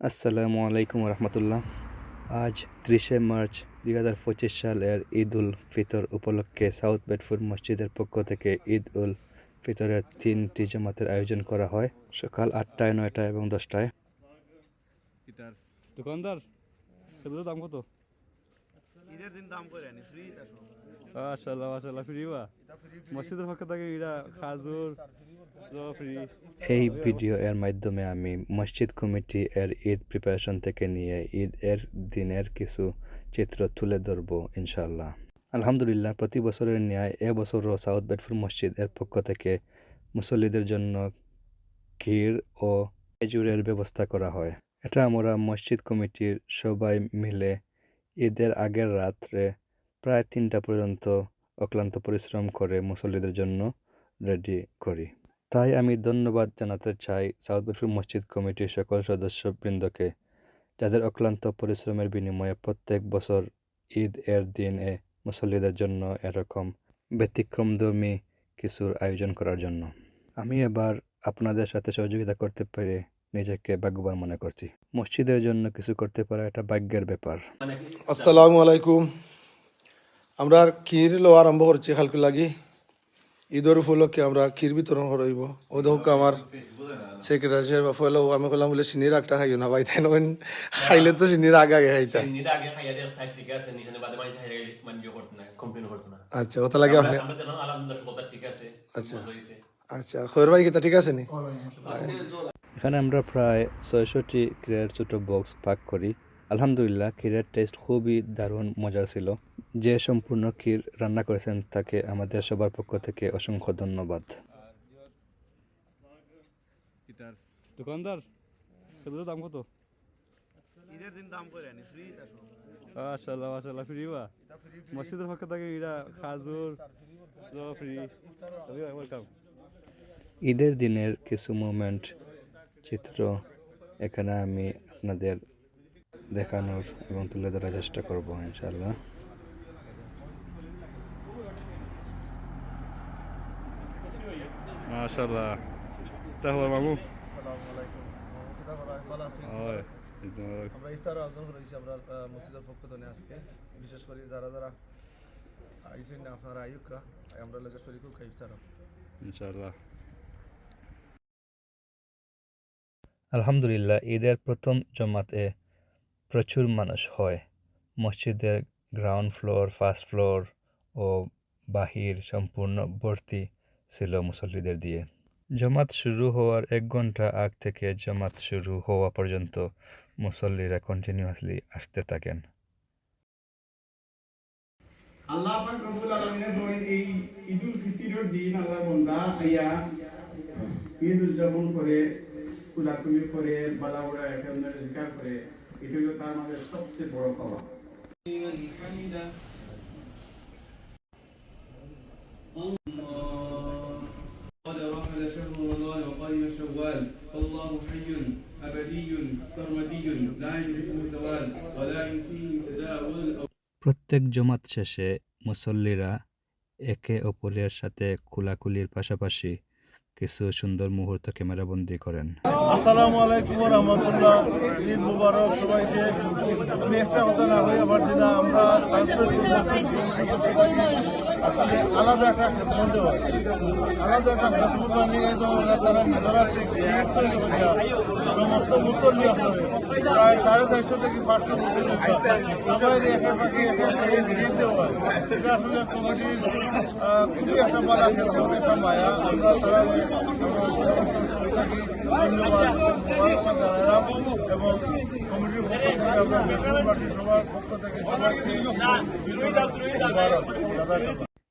আসসালামু আলাইকুম রহমতুল্লাহ। আজ ত্রিশে মার্চ দুই হাজার পঁচিশ সালের ঈদ উল ফিতর উপলক্ষে সাউথ বেডফোর্ড মসজিদের পক্ষ থেকে ঈদ উল ফিতরের তিনটি জামাতের আয়োজন করা হয়। সকাল আটটায় নয়টায় এবং দশটায়। দোকানদার দাম কত? ঈদের দিন দাম করে আনি ফ্রি ফ্রি বা? মসজিদের পক্ষ থেকে এটা খাজুর এই ভিডিও এর মাধ্যমে আমি মসজিদ কমিটি এর ঈদ প্রিপারেশন থেকে নিয়ে ঈদ এর দিনের কিছু চিত্র তুলে ধরব ইনশাল্লাহ আলহামদুলিল্লাহ, প্রতি বছরের ন্যায় এবছরও সাউথ বেডফোর্ড মসজিদ এর পক্ষ থেকে মুসল্লিদের জন্য ক্ষীর ও খেজুরের ব্যবস্থা করা হয়। এটা আমরা মসজিদ কমিটির সবাই মিলে ঈদের আগের রাত্রে প্রায় তিনটা পর্যন্ত অক্লান্ত পরিশ্রম করে মুসল্লিদের জন্য রেডি করি। তাই আমি ধন্যবাদ জানাতে চাই সাউথ বেডফোর্ড মসজিদ কমিটির সকল সদস্যবৃন্দকে, যাদের অক্লান্ত পরিশ্রমের বিনিময়ে প্রত্যেক বছর ঈদ এর দিনে মুসল্লিদের জন্য এরকম ব্যতিক্রমধর্মী কিছুর আয়োজন করার জন্য। আমি এবার আপনাদের সাথে সহযোগিতা করতে পেরে নিজেকে ভাগ্যবান মনে করছি। মসজিদের জন্য কিছু করতে পারা এটা ভাগ্যের ব্যাপার। আসসালামু আলাইকুম। আমরা ক্ষীর লো আরম্ভ করছি খালকে লাগি ঈদের উপলক্ষে আমরা ক্ষীর বিতরণ করাইব। ও দেখো আমার সেক্রেটারি সাহেব ফলে আমি কলাম বলে চিনির আগটা খাইও না বাইতাই নয় খাইলে তো চিনির আগে আগে খাইতা। আচ্ছা ওটা লাগে আপনি? আচ্ছা। আচ্ছা খৈর ভাই কিতা ঠিক আছে নি? এখানে আমরা প্রায় ছয়শটি ক্রিয়ার ছোট বক্স পাক করি। আলহামদুলিল্লাহ ক্ষীরের টেস্ট খুবই দারুণ মজার ছিল। যে সম্পূর্ণ ক্ষীর রান্না করেছেন তাকে আমাদের সবার পক্ষ থেকে অসংখ্য ধন্যবাদ। দোকানদার এগুলোর দাম কত? ঈদের দিন দাম করে আনি ফ্রি দেখো মাশাল্লাহ মাশাল্লাহ ফ্রি বা? মসজিদের পক্ষ থেকে এটা খাজুর ফ্রি ওয়েলকাম ঈদের দিনের কিছু মুমেন্ট চিত্র এখানে আমি আপনাদের দেখানোর এবং তুলে ধরার চেষ্টা করব ইনশাল্লাহ মাশাল্লাহ তাহলে মামু? আমরা ইফতার আয়োজন করেছি আমরা মসজিদের পক্ষ থেকে আজকে। বিশেষ করে যারা যারা আইসেন না আপনারা আয়ুকা আমরা লোকের শরীর খাই ইফতার ইনশাল্লাহ আলহামদুলিল্লাহ ঈদের প্রথম জমাতে প্রচুর মানুষ হয়। মসজিদের গ্রাউন্ড ফ্লোর ফার্স্ট ফ্লোর ও বাহির সম্পূর্ণ ভর্তি। ছিল মুসল্লিদের দিয়ে। জমাত শুরু হওয়ার এক ঘণ্টা আগ থেকে জমাত শুরু হওয়া পর্যন্ত মুসল্লিরা কন্টিনিউয়াসলি আসতে থাকেন। আল্লাহ পাক রব্বুল আলামিনের এই ঈদুল ফিতরের দিন বান্দা ঈদ উদযাপন করে কুলাকুলি করে বালাউড়া করে এটা তার মাঝে সবচেয়ে বড় পাওয়া প্রত্যেক জমাত শেষে মুসল্লিরা একে অপরের সাথে কুলাকুলির পাশাপাশি কিছু সুন্দর মুহূর্ত ক্যামেরাবন্দি করেন। আসসালামু আলাইকুম ঈদ সবাইকে। আমি একটা কথা না হয়ে আমার আলাদা একটা হয়। আলাদা একটা খেদমত বানিয়ে তারা নিজেরা সমস্ত মুসল্লি আপনাদের। প্রায় সাড়ে চারশো থেকে পাঁচশো মুসল্লি সবাই একা মায়া। আমরা তারা এবং কমিটির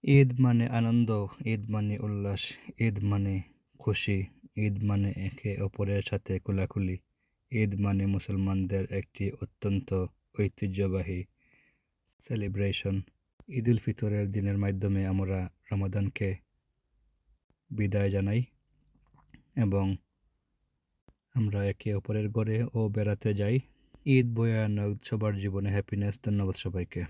ঈদ মানে আনন্দ, ঈদ মানে উল্লাস, ঈদ মানে খুশি, ঈদ মানে একে অপরের সাথে কোলাকুলি ঈদ মানে মুসলমানদের একটি অত্যন্ত ঐতিহ্যবাহী সেলিব্রেশন ঈদ উল ফিতরের দিনের মাধ্যমে আমরা রমাদানকে বিদায় জানাই এবং আমরা একে অপরের ঘরে ও বেড়াতে যাই। ঈদ বয়ান সবার জীবনে হ্যাপিনেস ধন্যবাদ সবাইকে।